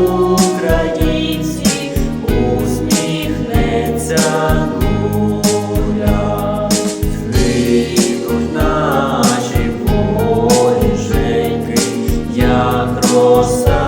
українці усміхнеться дуля, Квітуть наші полі, як роса.